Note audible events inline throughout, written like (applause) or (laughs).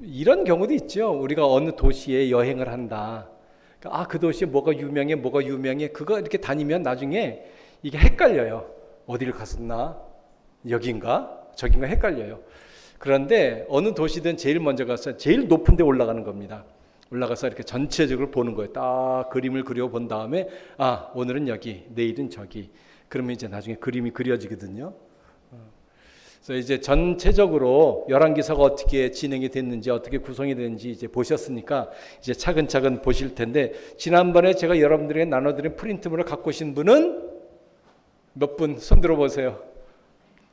이런 경우도 있죠. 우리가 어느 도시에 여행을 한다. 아, 그 도시에 뭐가 유명해, 뭐가 유명해. 그거 이렇게 다니면 나중에 이게 헷갈려요. 어디를 갔었나? 여긴가? 저긴가 헷갈려요. 그런데 어느 도시든 제일 먼저 가서 제일 높은 데 올라가는 겁니다. 올라가서 이렇게 전체적으로 보는 거예요. 딱 그림을 그려 본 다음에 아, 오늘은 여기, 내일은 저기. 그러면 이제 나중에 그림이 그려지거든요. 그래서 이제 전체적으로 열왕기사가 어떻게 진행이 됐는지 어떻게 구성이 됐는지 이제 보셨으니까 이제 차근차근 보실 텐데 지난번에 제가 여러분들에게 나눠드린 프린트물을 갖고 오신 분은 몇 분 손 들어 보세요.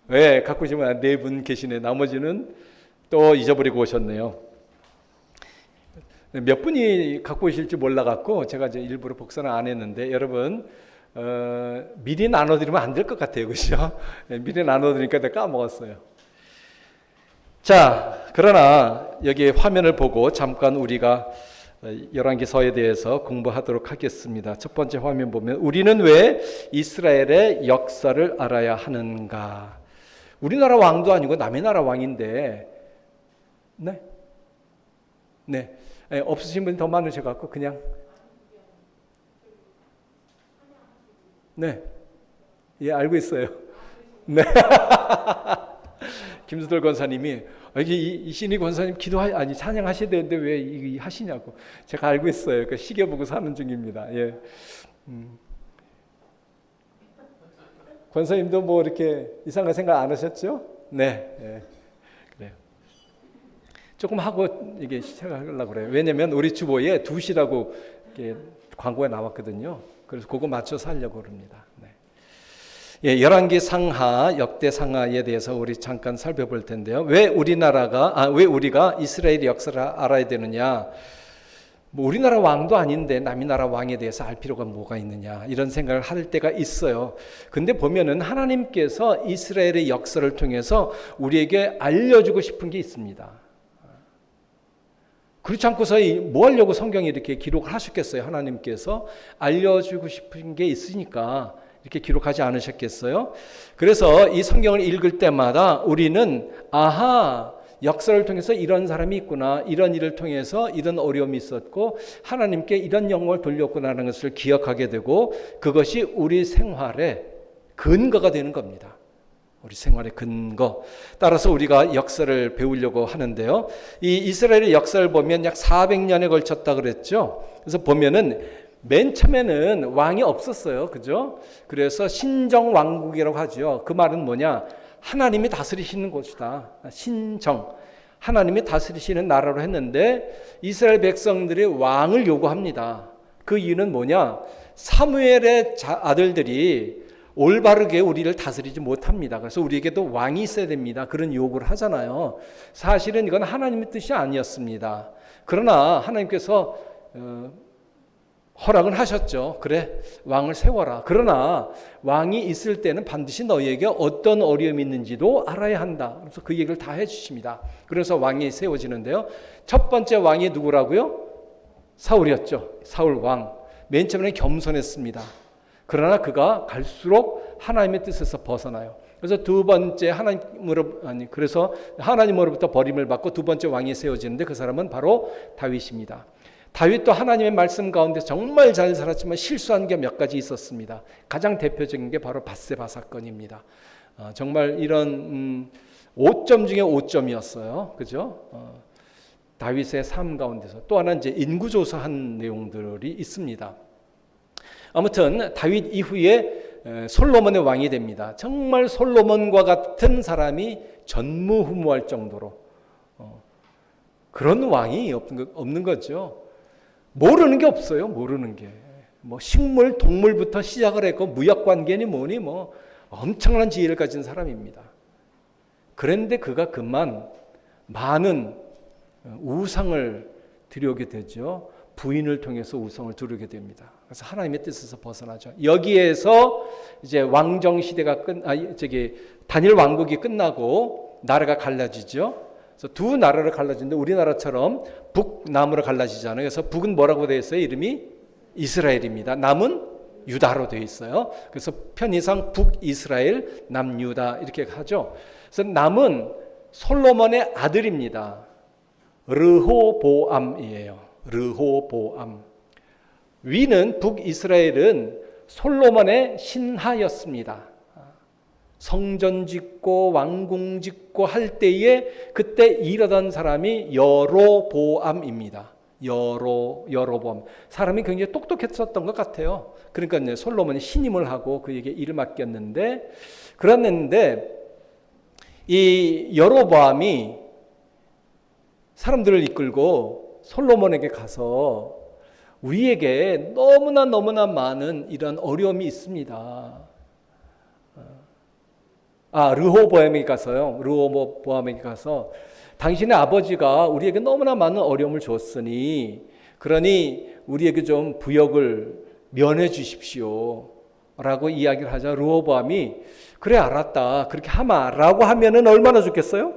네, 갖고 오신 분네 분 계시네. 나머지는 또 잊어버리고 오셨네요. 몇 분이 갖고 오실지 몰라 갖고 제가 이제 일부러 복사는 안 했는데 여러분 어, 미리 나눠드리면 안 될 것 같아요, 그렇죠? 네, (laughs) 미리 나눠드리니까 내가 까먹었어요. 자, 그러나 여기 화면을 보고 잠깐 우리가 어, 열왕기서에 대해서 공부하도록 하겠습니다. 첫 번째 화면 보면 우리는 왜 이스라엘의 역사를 알아야 하는가? 우리나라 왕도 아니고 남의 나라 왕인데, 네, 네, 예, 없으신 분이 더 많으셔 갖고 그냥 네. 예, 알고 있어요. 네. (laughs) 김수돌 권사님이 아, 이게 이, 이 신이 권사님 기도하 아니 찬양하셔야 되는데 왜 이, 하시냐고 제가 알고 있어요. 그 시계 보고 사는 중입니다. 예. 음. 권사님도 뭐 이렇게 이상한 생각 안 하셨죠? 네. 예. 그래요. 조금 하고 이게 시작하려고 그래요. 왜냐면 우리 주보에 2시라고 이렇게 광고에 나왔거든요. 그래서 그거 맞춰서 하려고 그럽니다. 네. 예, 열왕기 상하, 역대 상하에 대해서 우리 잠깐 살펴볼 텐데요. 왜 우리나라가 아, 왜 우리가 이스라엘의 역사를 알아야 되느냐? 뭐 우리나라 왕도 아닌데 남이 나라 왕에 대해서 알 필요가 뭐가 있느냐 이런 생각을 할 때가 있어요. 근데 보면은 하나님께서 이스라엘의 역사를 통해서 우리에게 알려주고 싶은 게 있습니다. 그렇지 않고서 뭐 하려고 성경에 이렇게 기록을 하셨겠어요? 하나님께서 알려주고 싶은 게 있으니까 이렇게 기록하지 않으셨겠어요? 그래서 이 성경을 읽을 때마다 우리는 아하 역사를 통해서 이런 사람이 있구나 이런 일을 통해서 이런 어려움이 있었고 하나님께 이런 영광을 돌렸구나라는 것을 기억하게 되고 그것이 우리 생활의 근거가 되는 겁니다. 우리 생활의 근거. 따라서 우리가 역사를 배우려고 하는데요. 이 이스라엘의 역사를 보면 약 400년에 걸쳤다 그랬죠. 그래서 보면은 맨 처음에는 왕이 없었어요. 그죠? 그래서 신정 왕국이라고 하죠. 그 말은 뭐냐? 하나님이 다스리시는 곳이다. 신정. 하나님이 다스리시는 나라로 했는데 이스라엘 백성들이 왕을 요구합니다. 그 이유는 뭐냐? 사무엘의 아들들이 올바르게 우리를 다스리지 못합니다. 그래서 우리에게도 왕이 있어야 됩니다. 그런 요구를 하잖아요. 사실은 이건 하나님의 뜻이 아니었습니다. 그러나 하나님께서 어, 허락을 하셨죠. 그래, 왕을 세워라. 그러나 왕이 있을 때는 반드시 너희에게 어떤 어려움이 있는지도 알아야 한다. 그래서 그 얘기를 다 해주십니다. 그래서 왕이 세워지는데요. 첫 번째 왕이 누구라고요? 사울이었죠. 사울 왕. 맨 처음에 겸손했습니다. 그러나 그가 갈수록 하나님의 뜻에서 벗어나요. 그래서 두 번째 하나님으로 아니 그래서 하나님으로부터 버림을 받고 두 번째 왕이 세워지는데 그 사람은 바로 다윗입니다. 다윗도 하나님의 말씀 가운데 정말 잘 살았지만 실수한 게 몇 가지 있었습니다. 가장 대표적인 게 바로 바세바 사건입니다. 어, 정말 이런 음, 5점 중에 5점이었어요. 그죠? 어, 다윗의 삶 가운데서 또 하나 이제 인구조사한 내용들이 있습니다. 아무튼 다윗 이후에 솔로몬의 왕이 됩니다. 정말 솔로몬과 같은 사람이 전무후무할 정도로 어, 그런 왕이 없는 거죠. 모르는 게 없어요. 모르는 게. 뭐 식물, 동물부터 시작을 했고 무역 관계니 뭐니 뭐 엄청난 지혜를 가진 사람입니다. 그런데 그가 그만 많은 우상을 들여오게 되죠. 부인을 통해서 우성을 두르게 됩니다. 그래서 하나님의 뜻에서 벗어나죠. 여기에서 이제 왕정 시대가 끝, 아 저기 단일 왕국이 끝나고 나라가 갈라지죠. 그래서 두 나라를 갈라지는데 우리나라처럼 북남으로 갈라지잖아요. 그래서 북은 뭐라고 되어 있어요? 이름이 이스라엘입니다. 남은 유다로 되어 있어요. 그래서 편의상 북이스라엘, 남유다 이렇게 하죠. 그래서 남은 솔로몬의 아들입니다. 르호보암이에요. 르호보암. 위는 북이스라엘은 솔로몬의 신하였습니다. 성전 짓고 왕궁 짓고 할 때에 그때 일하던 사람이 여로보암입니다. 여로 여로보암 사람이 굉장히 똑똑했었던 것 같아요. 그러니까 이제 솔로몬이 신임을 하고 그에게 일을 맡겼는데 그랬는데 이 여로보암이 사람들을 이끌고 솔로몬에게 가서 우리에게 너무나 너무나 많은 이런 어려움이 있습니다. 아, 르호보암에게 가서요. 르호보암에게 가서 당신의 아버지가 우리에게 너무나 많은 어려움을 줬으니 그러니 우리에게 좀 부역을 면해 주십시오. 라고 이야기를 하자 르호보암이 그래 알았다. 그렇게 하마라고 하면은 얼마나 좋겠어요?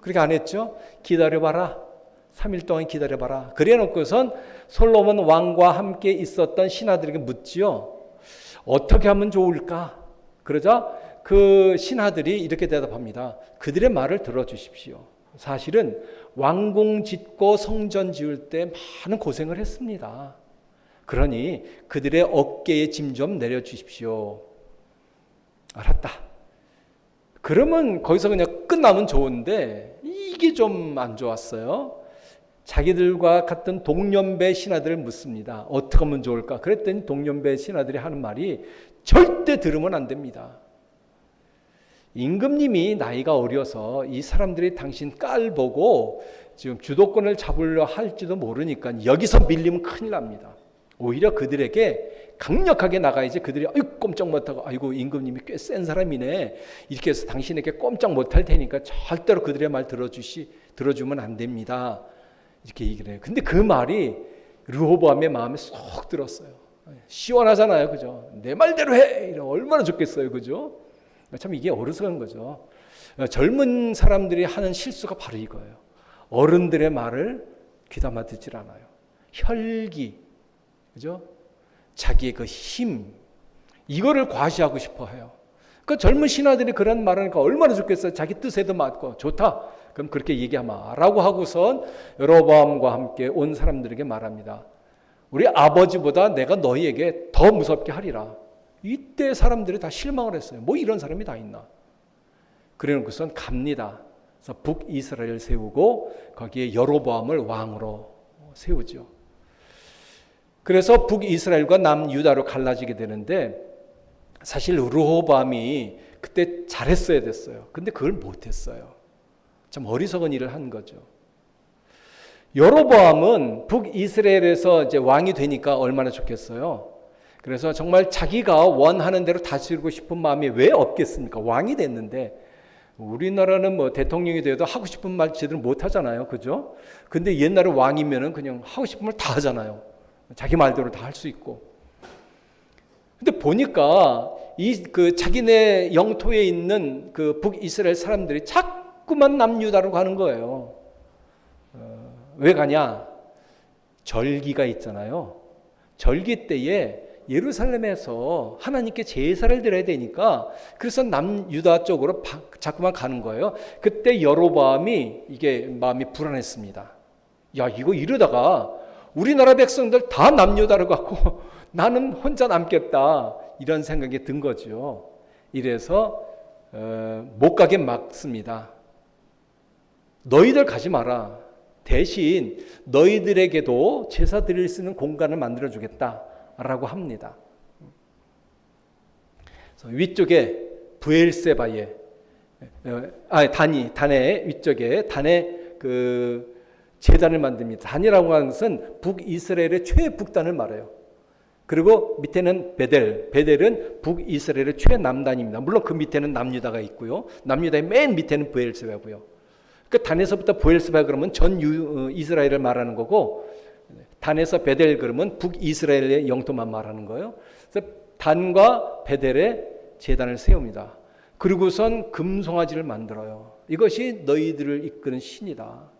그렇게 안 했죠? 기다려 봐라. 3일 동안 기다려봐라. 그래 놓고선 솔로몬 왕과 함께 있었던 신하들에게 묻지요. 어떻게 하면 좋을까? 그러자 그 신하들이 이렇게 대답합니다. 그들의 말을 들어주십시오. 사실은 왕궁 짓고 성전 지을 때 많은 고생을 했습니다. 그러니 그들의 어깨에 짐 좀 내려주십시오. 알았다. 그러면 거기서 그냥 끝나면 좋은데 이게 좀 안 좋았어요. 자기들과 같은 동년배 신하들을 묻습니다. 어떻게 하면 좋을까? 그랬더니 동년배 신하들이 하는 말이 절대 들으면 안 됩니다. 임금님이 나이가 어려서 이 사람들이 당신 깔 보고 지금 주도권을 잡으려 할지도 모르니까 여기서 밀리면 큰일 납니다. 오히려 그들에게 강력하게 나가야지 그들이 아이고 꼼짝 못하고 아이고 임금님이 꽤 센 사람이네 이렇게 해서 당신에게 꼼짝 못할 테니까 절대로 그들의 말 들어주시 들어주면 안 됩니다 이렇게 얘기를 해요. 근데 그 말이 르호보암의 마음에 쏙 들었어요. 시원하잖아요, 그죠? 내 말대로 해. 이러 얼마나 좋겠어요, 그죠? 참 이게 어리석은 거죠. 젊은 사람들이 하는 실수가 바로 이거예요. 어른들의 말을 귀담아 듣질 않아요. 혈기, 그죠? 자기의 그 힘, 이거를 과시하고 싶어 해요. 그 젊은 신하들이 그런 말을 하니까 얼마나 좋겠어요. 자기 뜻에도 맞고 좋다. 그럼 그렇게 얘기하마. 라고 하고선 여로보암과 함께 온 사람들에게 말합니다. 우리 아버지보다 내가 너희에게 더 무섭게 하리라. 이때 사람들이 다 실망을 했어요. 뭐 이런 사람이 다 있나? 그래 놓고선 갑니다. 그래서 북이스라엘 세우고 거기에 여로보암을 왕으로 세우죠. 그래서 북이스라엘과 남유다로 갈라지게 되는데 사실 르호밤이 그때 잘했어야 됐어요. 근데 그걸 못했어요. 참 어리석은 일을 한 거죠. 여로보암은 북이스라엘에서 이제 왕이 되니까 얼마나 좋겠어요. 그래서 정말 자기가 원하는 대로 다스리고 싶은 마음이 왜 없겠습니까? 왕이 됐는데 우리나라는 뭐 대통령이 돼도 하고 싶은 말 제대로 못 하잖아요. 그죠? 근데 옛날에 왕이면은 그냥 하고 싶은 말 다 하잖아요. 자기 말대로 다 할 수 있고. 근데 보니까 이 그 자기네 영토에 있는 그 북이스라엘 사람들이 자꾸만 남유다로 가는 거예요. 어, 왜 가냐? 절기가 있잖아요. 절기 때에 예루살렘에서 하나님께 제사를 드려야 되니까 그래서 남유다 쪽으로 자꾸만 가는 거예요. 그때 여로보암이 이게 마음이 불안했습니다. 야 이거 이러다가 우리나라 백성들 다 남유다로 가고 (laughs) 나는 혼자 남겠다 이런 생각이 든 거죠. 이래서 어, 못 가게 막습니다. 너희들 가지 마라. 대신 너희들에게도 제사 드릴 수 있는 공간을 만들어 주겠다. 라고 합니다. 위쪽에 부엘세바에 아 단이 단의 위쪽에 단의 그 재단을 만듭니다. 단이라고 하는 것은 북이스라엘의 최북단을 말해요. 그리고 밑에는 베델. 베델은 북이스라엘의 최남단입니다. 물론 그 밑에는 남유다가 있고요. 남유다의 맨 밑에는 부엘세바고요. 그 단에서부터 부엘세바 그러면 전 유, 어, 이스라엘을 말하는 거고 단에서 베델 그러면 북이스라엘의 영토만 말하는 거예요. 그래서 단과 베델에 재단을 세웁니다. 그리고선 금송아지를 만들어요. 이것이 너희들을 이끄는 신이다.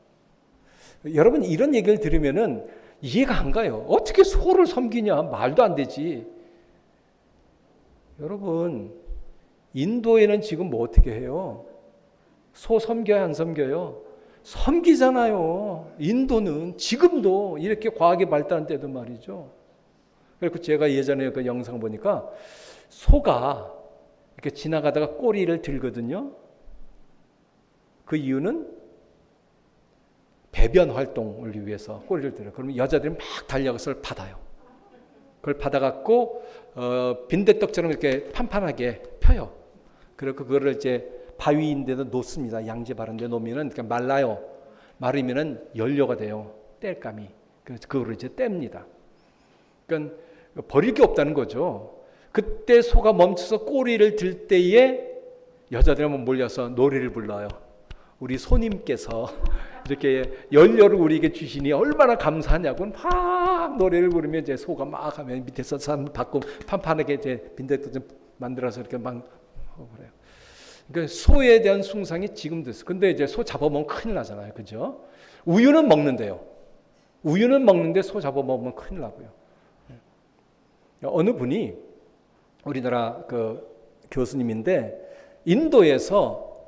여러분 이런 얘기를 들으면은 이해가 안 가요. 어떻게 소를 섬기냐? 말도 안 되지. 여러분 인도에는 지금 뭐 어떻게 해요? 소 섬겨야 안 섬겨요? 섬기잖아요. 인도는 지금도 이렇게 과학이 발달한 때도 말이죠. 그리고 제가 예전에 그 영상 보니까 소가 이렇게 지나가다가 꼬리를 들거든요. 그 이유는 배변 활동을 위해서 꼬리를 들어. 그러면 여자들이 막 달려가서 받아요. 그걸 받아갖고 어, 빈대떡처럼 이렇게 판판하게 펴요. 그리고 그거를 이제 바위인데도 놓습니다. 양지 바른데 놓으면은 그러니까 말라요. 마르면은 연료가 돼요. 땔감이. 그래서 이제 뗍니다. 그러니까 버릴 게 없다는 거죠. 그때 소가 멈춰서 꼬리를 들 때에 여자들이 한번 몰려서 노래를 불러요. 우리 소님께서 (laughs) 이렇게 연료를 우리에게 주시니 얼마나 감사하냐고 막 노래를 부르면 이제 소가 막 하면 밑에서 산 받고 판판하게 이제 빈대떡 좀 만들어서 이렇게 막 하고 그래요. 그러니까 소에 대한 숭상이 지금도 있어. 근데 이제 소 잡아먹으면 큰일 나잖아요. 그죠? 우유는 먹는데요. 우유는 먹는데 소 잡아먹으면 큰일 나고요. 어느 분이 우리나라 그 교수님인데 인도에서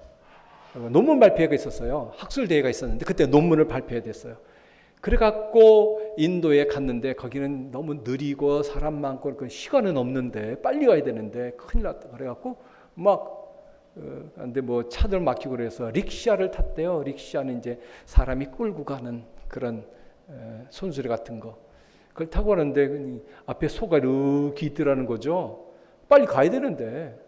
논문 발표회가 있었어요. 학술 대회가 있었는데 그때 논문을 발표해야 됐어요. 그래갖고 인도에 갔는데 거기는 너무 느리고 사람 많고 그 시간은 없는데 빨리 가야 되는데 큰일 났다. 그래갖고 막 어, 근데 뭐 차들 막히고 그래서 릭샤를 탔대요. 릭샤는 이제 사람이 끌고 가는 그런 에, 손수레 같은 거. 그걸 타고 가는데 그 앞에 소가 이렇게 있더라는 거죠. 빨리 가야 되는데.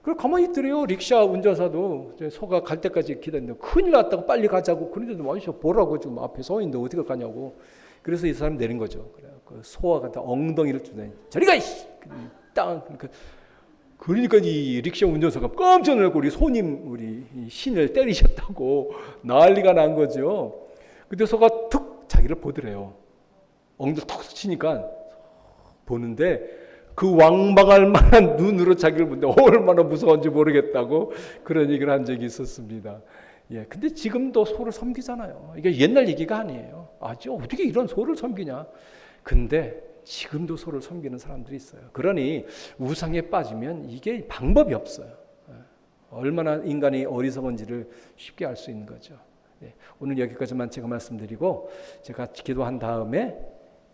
그걸 가만히 있더래요. 릭샤 운전사도 소가 갈 때까지 기다리는데 큰일 났다고 빨리 가자고 그런데도 와이셔 보라고 지금 앞에 서 있는데 어떻게 가냐고. 그래서 이 사람 내린 거죠. 그래 그 소와 같은 엉덩이를 주더니 저리 가 이씨. 땅 그러니까 그러니까 이 릭샤 운전사가 깜짝 놀라고 우리 손님 우리 이 신을 때리셨다고 (laughs) 난리가 난 거죠. 근데 소가 툭 자기를 보더래요. 엉덩이 툭 치니까 보는데 그 왕방할 만한 (laughs) 눈으로 자기를 보는데 얼마나 무서운지 모르겠다고 그런 얘기를 한 적이 있었습니다. 예, 근데 지금도 소를 섬기잖아요. 이게 옛날 얘기가 아니에요. 아, 저 어떻게 이런 소를 섬기냐? 근데 지금도 소를 섬기는 사람들이 있어요. 그러니 우상에 빠지면 이게 방법이 없어요. 예, 얼마나 인간이 어리석은지를 쉽게 알 수 있는 거죠. 예, 오늘 여기까지만 제가 말씀드리고 제가 기도한 다음에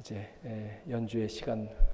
이제 예, 연주의 시간